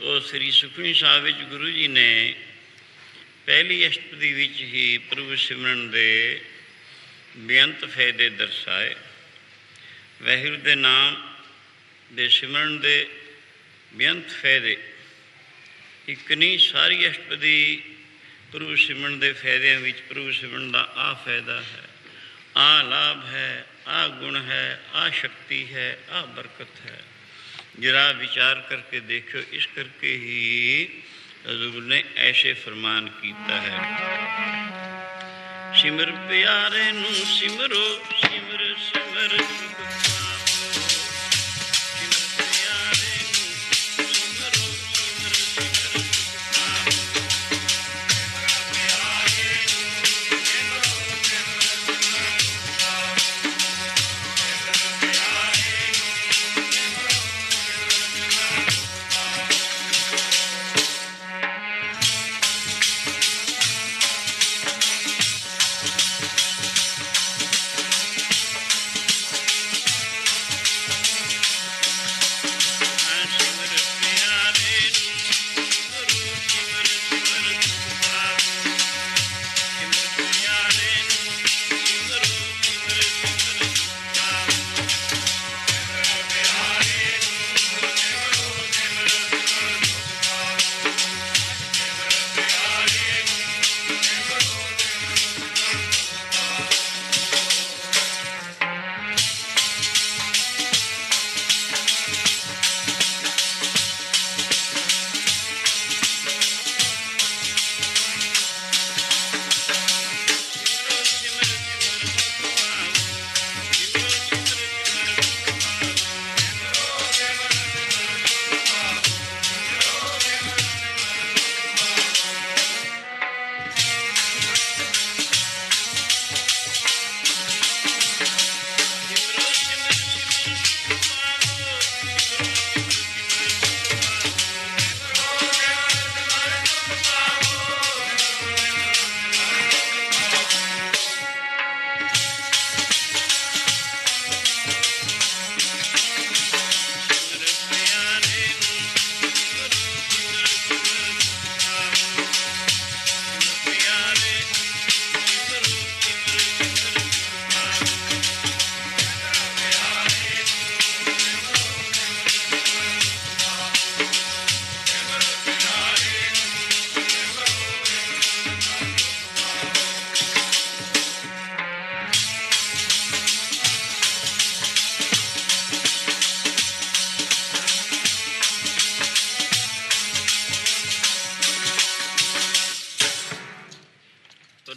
ਉਹ ਸ੍ਰੀ ਸੁਖਮਨੀ ਸਾਹਿਬ ਵਿੱਚ ਗੁਰੂ ਜੀ ਨੇ ਪਹਿਲੀ ਅਸ਼ਟਪਦੀ ਵਿੱਚ ਹੀ ਪ੍ਰਭੂ ਸਿਮਰਨ ਦੇ ਬੇਅੰਤ ਫਾਇਦੇ ਦਰਸਾਏ। ਵਹਿਰ ਦੇ ਨਾਮ ਦੇ ਸਿਮਰਨ ਦੇ ਬੇਅੰਤ ਫਾਇਦੇ। ਇੱਕ ਨਹੀਂ ਸਾਰੀ ਅਸ਼ਟਪਦੀ ਪ੍ਰਭੂ ਸਿਮਰਨ ਦੇ ਫਾਇਦਿਆਂ ਵਿੱਚ ਪ੍ਰਭੂ ਸਿਮਰਨ ਦਾ ਆ ਫਾਇਦਾ ਹੈ। ਆ ਲਾਭ ਹੈ ਆ ਗੁਣ ਹੈ ਆ ਸ਼ਕਤੀ ਹੈ ਆ ਬਰਕਤ ਹੈ। ਜਰਾ ਵਿਚਾਰ ਕਰਕੇ ਦੇਖੋ ਇਸ ਕਰਕੇ ਹੀ ਹਜ਼ੂਰ ਨੇ ਐਸੇ ਫਰਮਾਨ ਕੀਤਾ ਹੈ ਸਿਮਰ ਪਿਆਰੇ ਨੂੰ ਸਿਮਰੋ ਸਿਮਰ ਸਿਮਰ ਸੁਖ ਪਾਵੋ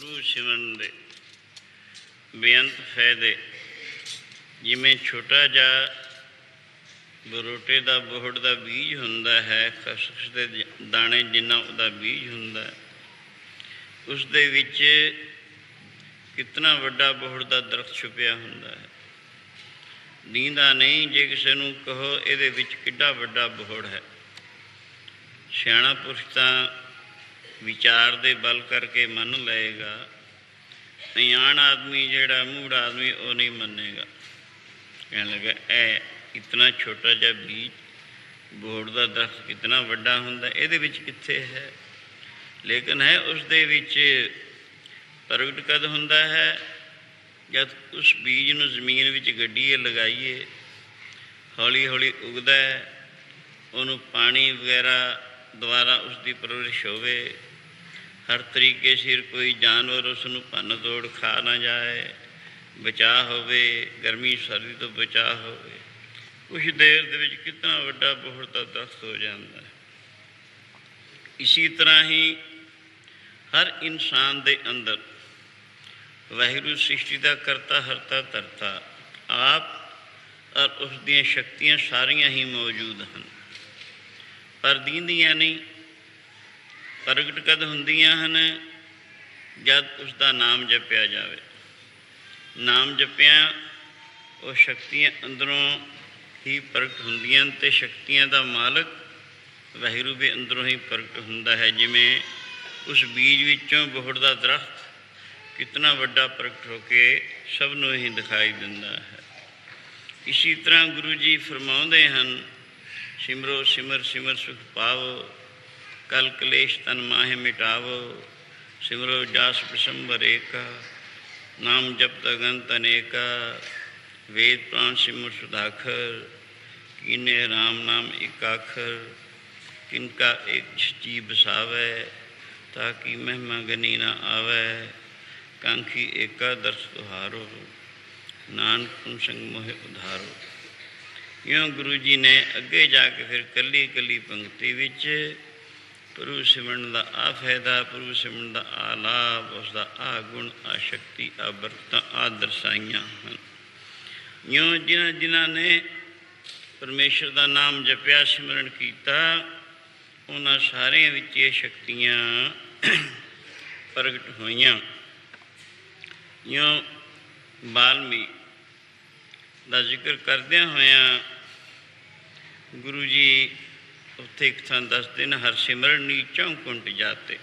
ਗੁਰੂ ਸਿਮਰਨ ਦੇ ਬੇਅੰਤ ਫਾਇਦੇ, ਜਿਵੇਂ ਛੋਟਾ ਜਿਹਾ ਬਰੋਟੇ ਦਾ ਬੋਹੜ ਦਾ ਬੀਜ ਹੁੰਦਾ ਹੈ, ਖਸਖਸ ਦੇ ਦਾਣੇ ਜਿੰਨਾ ਉਹਦਾ ਬੀਜ ਹੁੰਦਾ ਹੈ ਉਸ ਦੇ ਵਿੱਚ ਕਿਤਨਾ ਵੱਡਾ ਬੋਹੜ ਦਾ ਦਰਖਤ ਛੁਪਿਆ ਹੁੰਦਾ ਹੈ। ਨੀਂਦਾ ਨਹੀਂ ਜੇ ਕਿਸੇ ਨੂੰ ਕਹੋ ਇਹਦੇ ਵਿੱਚ ਕਿੱਡਾ ਵੱਡਾ ਬੋਹੜ ਹੈ। ਸਿਆਣਾ ਪੁਰਸ਼ ਤਾਂ ਵਿਚਾਰ ਦੇ ਬਲ ਕਰਕੇ ਮੰਨ ਲਏਗਾ। ਅਣਜਾਣ ਆਦਮੀ ਜਿਹੜਾ ਮੂੜ ਆਦਮੀ, ਉਹ ਨਹੀਂ ਮੰਨੇਗਾ। ਕਹਿਣ ਲੱਗਾ ਇਹ ਇਤਨਾ ਛੋਟਾ ਜਿਹਾ ਬੀਜ, ਬੋੜ ਦਾ ਦਰਖਤ ਕਿਤਨਾ ਵੱਡਾ ਹੁੰਦਾ, ਇਹਦੇ ਵਿੱਚ ਕਿੱਥੇ ਹੈ? ਲੇਕਿਨ ਹੈ, ਉਸ ਦੇ ਵਿੱਚ ਪ੍ਰਗਟ ਕਦ ਹੁੰਦਾ ਹੈ? ਜਦ ਉਸ ਬੀਜ ਨੂੰ ਜ਼ਮੀਨ ਵਿੱਚ ਗੱਡੀਏ ਲਗਾਈਏ ਹੌਲੀ ਹੌਲੀ ਉਗਦਾ ਹੈ, ਉਹਨੂੰ ਪਾਣੀ ਵਗੈਰਾ ਦੁਆਰਾ ਉਸ ਦੀ ਪਰਵਰਿਸ਼ ਹੋਵੇ ਹਰ ਤਰੀਕੇ ਸਿਰ ਕੋਈ ਜਾਨਵਰ ਉਸ ਭੰਨ ਤੋੜ ਖਾ ਨਾ ਜਾਏ, ਬਚਾਅ ਹੋਵੇ, ਗਰਮੀ ਸਰਦੀ ਤੋਂ ਬਚਾਅ ਹੋਵੇ। ਕੁਝ ਦੇਰ ਦੇ ਵਿੱਚ ਕਿੰਨਾ ਵੱਡਾ ਬਹੁਤ ਦਾ ਹੋ ਜਾਂਦਾ ਹੈ। ਇਸੇ ਤਰ੍ਹਾਂ ਹੀ ਹਰ ਇਨਸਾਨ ਦੇ ਅੰਦਰ ਵਾਹਿਗੁਰੂ ਸ੍ਰਿਸ਼ਟੀ ਦਾ ਕਰਤਾ, ਹਰਤਾ, ਧਰਤਾ, ਆਪ ਔਰ ਉਸ ਦੀਆਂ ਸ਼ਕਤੀਆਂ ਸਾਰੀਆਂ ਹੀ ਮੌਜੂਦ ਹਨ। ਪਰ ਦੀਂਦੀਆਂ ਨਹੀਂ ਪ੍ਰਗਟ ਕਦ ਹੁੰਦੀਆਂ ਹਨ ਜਦ ਉਸ ਦਾ ਨਾਮ ਜਪਿਆ ਜਾਵੇ। ਨਾਮ ਜਪਿਆ, ਉਹ ਸ਼ਕਤੀਆਂ ਅੰਦਰੋਂ ਹੀ ਪ੍ਰਗਟ ਹੁੰਦੀਆਂ ਹਨ ਤੇ ਸ਼ਕਤੀਆਂ ਦਾ ਮਾਲਕ ਵਾਹਿਗੁਰੂ ਵੀ ਅੰਦਰੋਂ ਹੀ ਪ੍ਰਗਟ ਹੁੰਦਾ ਹੈ। ਜਿਵੇਂ ਉਸ ਬੀਜ ਵਿੱਚੋਂ ਬੋਹੜ ਦਾ ਦਰਖਤ ਕਿਤਨਾ ਵੱਡਾ ਪ੍ਰਗਟ ਹੋ ਕੇ ਸਭ ਨੂੰ ਹੀ ਦਿਖਾਈ ਦਿੰਦਾ ਹੈ। ਇਸੀ ਤਰ੍ਹਾਂ ਗੁਰੂ ਜੀ ਫਰਮਾਉਂਦੇ ਹਨ, ਸਿਮਰੋ ਸਿਮਰ ਸਿਮਰ ਸੁਖ ਪਾਵੋ। کل کلیش تن ماہ مٹاو سمرو جاس پسمبر ایکا نام جپ تن ایکا وید پران سمر سدھاکھر کینے رام نام اکاکھر کن کا ایک چھٹی بساوے تاکہ مہما گنی نہ آوے کانکھی ایکا درس تہارو نان کن سنگ موہ ادھارو یوں گرو جی نے اگے جا کے پھر کلی کلی پنکتی وچ ਪ੍ਰਭੂ ਸਿਮਰਨ ਦਾ ਆ ਫਾਇਦਾ ਪ੍ਰਭੂ ਸਿਮਰਨ ਦਾ ਆ ਲਾਭ ਉਸ ਦਾ ਆ ਗੁਣ, ਆ ਸ਼ਕਤੀ, ਆ ਵਰਤਾਂ, ਆ ਦਰਸਾਈਆਂ ਹਨ। ਇਉਂ ਜਿਨ੍ਹਾਂ ਜਿਨ੍ਹਾਂ ਨੇ ਪਰਮੇਸ਼ਰ ਦਾ ਨਾਮ ਜਪਿਆ, ਸਿਮਰਨ ਕੀਤਾ, ਉਹਨਾਂ ਸਾਰਿਆਂ ਵਿੱਚ ਇਹ ਸ਼ਕਤੀਆਂ ਪ੍ਰਗਟ ਹੋਈਆਂ। ਯੋ ਬਾਲਮੀ ਦਾ ਜ਼ਿਕਰ ਕਰਦਿਆਂ ਹੋਇਆਂ ਗੁਰੂ ਜੀ ਉੱਥੇ ਇੱਕ ਥਾਂ ਦੱਸਦੇ ਦਿਨ ਹਰ ਸਿਮਰਨ ਨੀਚੋਂ ਕੁੰਟ ਜਾਤੇ।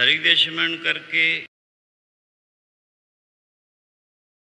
ਹਰੀ ਦੇ ਸਿਮਰਨ ਕਰਕੇ